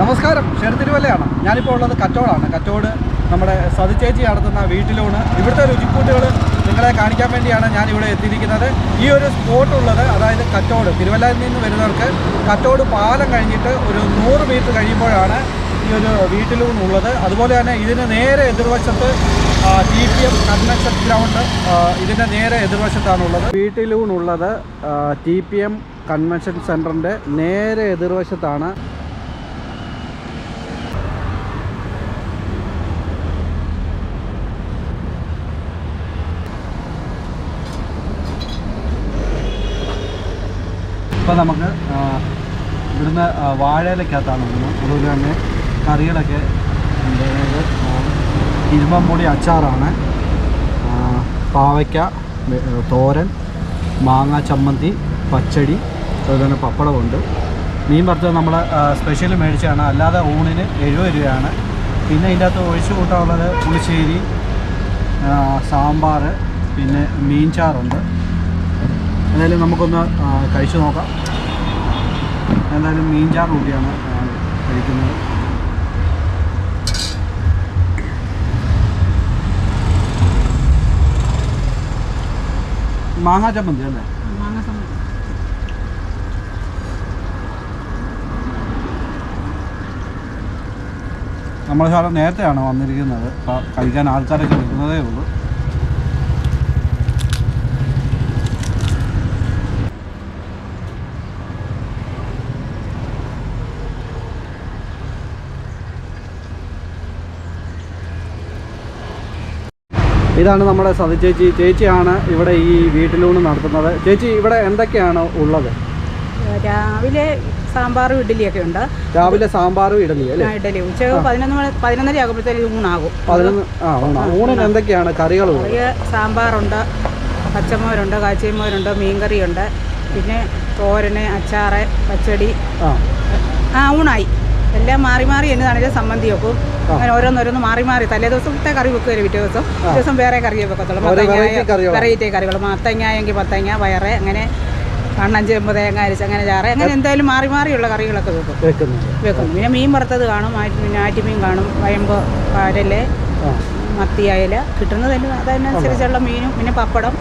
നമസ്കാരം ഷെറുതിരുവല്ലയാണ് ഞാനിപ്പോൾ ഉള്ളത് കച്ചോടാണ് കച്ചോട് നമ്മുടെ സതിച്ചേച്ചി നടത്തുന്ന വീട്ടിലൂണ് ഇവിടുത്തെ രുചിക്കൂട്ടുകൾ നിങ്ങളെ കാണിക്കാൻ വേണ്ടിയാണ് ഞാൻ ഇവിടെ എത്തിയിരിക്കുന്നത്. ഈ ഒരു സ്പോട്ട് ഉള്ളത് അതായത് കച്ചോട് തിരുവല്ലയിൽ നിന്ന് വരുന്നവർക്ക് കച്ചോട് പാലം കഴിഞ്ഞിട്ട് ഒരു നൂറ് മീറ്റർ കഴിയുമ്പോഴാണ് ഈ ഒരു വീട്ടിലൂണുള്ളത് അതുപോലെ തന്നെ ഇതിന് നേരെ എതിർവശത്ത് T P M convention ground ഇതിന്റെ നേരെ എതിർവശത്താണുള്ളത്. വീട്ടിലൂണുള്ളത് ടി പി എം കൺവെൻഷൻ സെന്ററിന്റെ നേരെ എതിർവശത്താണ് ഇപ്പോൾ നമുക്ക് ഇവിടുന്ന് വാഴയിലക്കകത്താണ് അതുപോലെ തന്നെ കറികളൊക്കെ ഇരുമ്പമ്പൊടി അച്ചാറാണ്. പാവയ്ക്ക തോരൻ മാങ്ങ ചമ്മന്തി പച്ചടി അതുപോലെ തന്നെ പപ്പടമുണ്ട്. മീൻ വറുത്തത് നമ്മൾ സ്പെഷ്യൽ മേടിച്ചാണ് അല്ലാതെ ഊണിന് എഴുപത് രൂപയാണ്. പിന്നെ ഇതിന്റെ അകത്ത് ഒഴിച്ചു കൂട്ടാനുള്ളത് പുളിശ്ശേരി സാമ്പാർ പിന്നെ മീൻചാറുണ്ട്. എന്തായാലും നമുക്കൊന്ന് കഴിച്ചു നോക്കാം. എന്തായാലും മീൻചാർ കൂട്ടിയാണ് കഴിക്കുന്നത്. മാങ്ങാ ചമ്മന്തി അല്ലേ? നമ്മൾ സാറ് നേരത്തെയാണ് വന്നിരിക്കുന്നത്? കഴിക്കാൻ ആൾക്കാരൊക്കെ വരുന്നതേ ഉള്ളൂ. ഇതാണ് നമ്മുടെ സതി ചേച്ചി. ചേച്ചിയാണ് ഇവിടെ ഈ വീട്ടിലൂണ് നടത്തുന്നത്. ചേച്ചി ഇവിടെ എന്തൊക്കെയാണ് ഉള്ളത്? രാവിലെ സാമ്പാറും ഇഡ്ഡലിയൊക്കെ ഉണ്ട്. രാവിലെ സാമ്പാറും ഇഡലി അല്ലേ? ഇഡലി ഉച്ച പതിനൊന്ന് മണി പതിനൊന്നര ആകുമ്പോഴത്തേക്കും ഊണാകും. പതിനൊന്ന് ആ ഊണാ. ഊണിന് എന്തൊക്കെയാണ് കറികൾ സാമ്പാറുണ്ട് പച്ചമോരുണ്ട് കാച്ചിമോരുണ്ട് മീൻകറിയുണ്ട്. പിന്നെ തോരന് അച്ചാറ് പച്ചടി. ആ. ആ ഊണായി. എല്ലാം മാറി മാറി എന്നതാണെങ്കിലും സമ്മന്തി വെക്കും അങ്ങനെ ഓരോന്നോരോന്ന് മാറി മാറി. തലേ ദിവസത്തെ കറി വെക്കുമല്ലോ പിറ്റേ ദിവസം? ദിവസം വേറെ കറിയേ വെക്കത്തുള്ളൂ. മത്തങ്ങ? വെറൈറ്റി കറികൾ മത്തങ്ങ പയറ് അങ്ങനെ കണ്ണഞ്ച് ചേമ്പ് തേങ്ങ അരിച്ച് അങ്ങനെ ചാറ് അങ്ങനെ എന്തായാലും മാറി മാറിയുള്ള കറികളൊക്കെ വെക്കും. വെക്കും. പിന്നെ മീൻ വറുത്തത് കാണും. ആറ്റ് പിന്നെ ആറ്റുമീൻ കാണും. വയമ്പ് പാരൽ മത്തി അയല. കിട്ടുന്നതല്ല അതനുസരിച്ചുള്ള മീനും പിന്നെ പപ്പടം.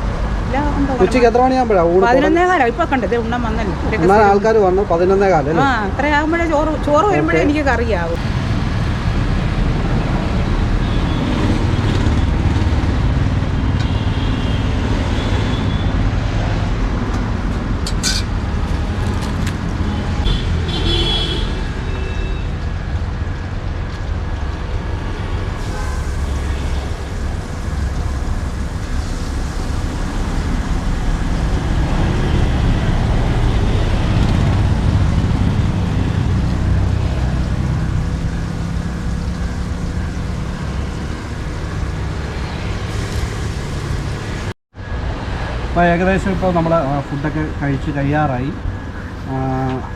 ഉച്ചയ്ക്ക് എത്ര മണിയാകുമ്പോഴാണ് ഊണ് പതിനൊന്നേ കാലം ഇപ്പൊ കണ്ടത് ഉണ്ണം വന്നല്ലോ. ആൾക്കാർ വന്നു പതിനൊന്നേ കാലം ആ അത്രയാകുമ്പോഴേ ചോറ് ചോറ് വരുമ്പോഴേ എനിക്ക് കറിയാവും. അപ്പോൾ ഏകദേശം ഇപ്പോൾ നമ്മൾ ഫുഡൊക്കെ കഴിച്ച് കഴിയാറായി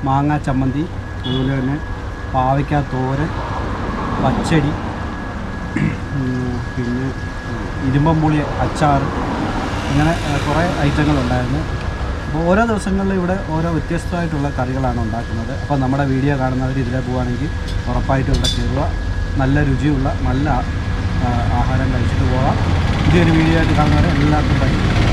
മാങ്ങ ചമ്മന്തി അതുപോലെ തന്നെ പാവയ്ക്ക തോരൻ പച്ചടി പിന്നെ ഇരുമ്പമ്പുളി അച്ചാർ ഇങ്ങനെ കുറേ ഐറ്റങ്ങളുണ്ടായിരുന്നു. അപ്പോൾ ഓരോ ദിവസങ്ങളിൽ ഇവിടെ ഓരോ വ്യത്യസ്തമായിട്ടുള്ള കറികളാണ് ഉണ്ടാക്കുന്നത്. അപ്പോൾ നമ്മുടെ വീഡിയോ കാണുന്നവർ ഇതിലെ പോവുകയാണെങ്കിൽ ഉറപ്പായിട്ടും ഇവിടെ കയറുക. നല്ല രുചിയുള്ള നല്ല ആഹാരം കഴിച്ചിട്ട് പോകാം പുതിയൊരു വീഡിയോ ആയിട്ട് കാണുന്നവരെ എല്ലാവർക്കും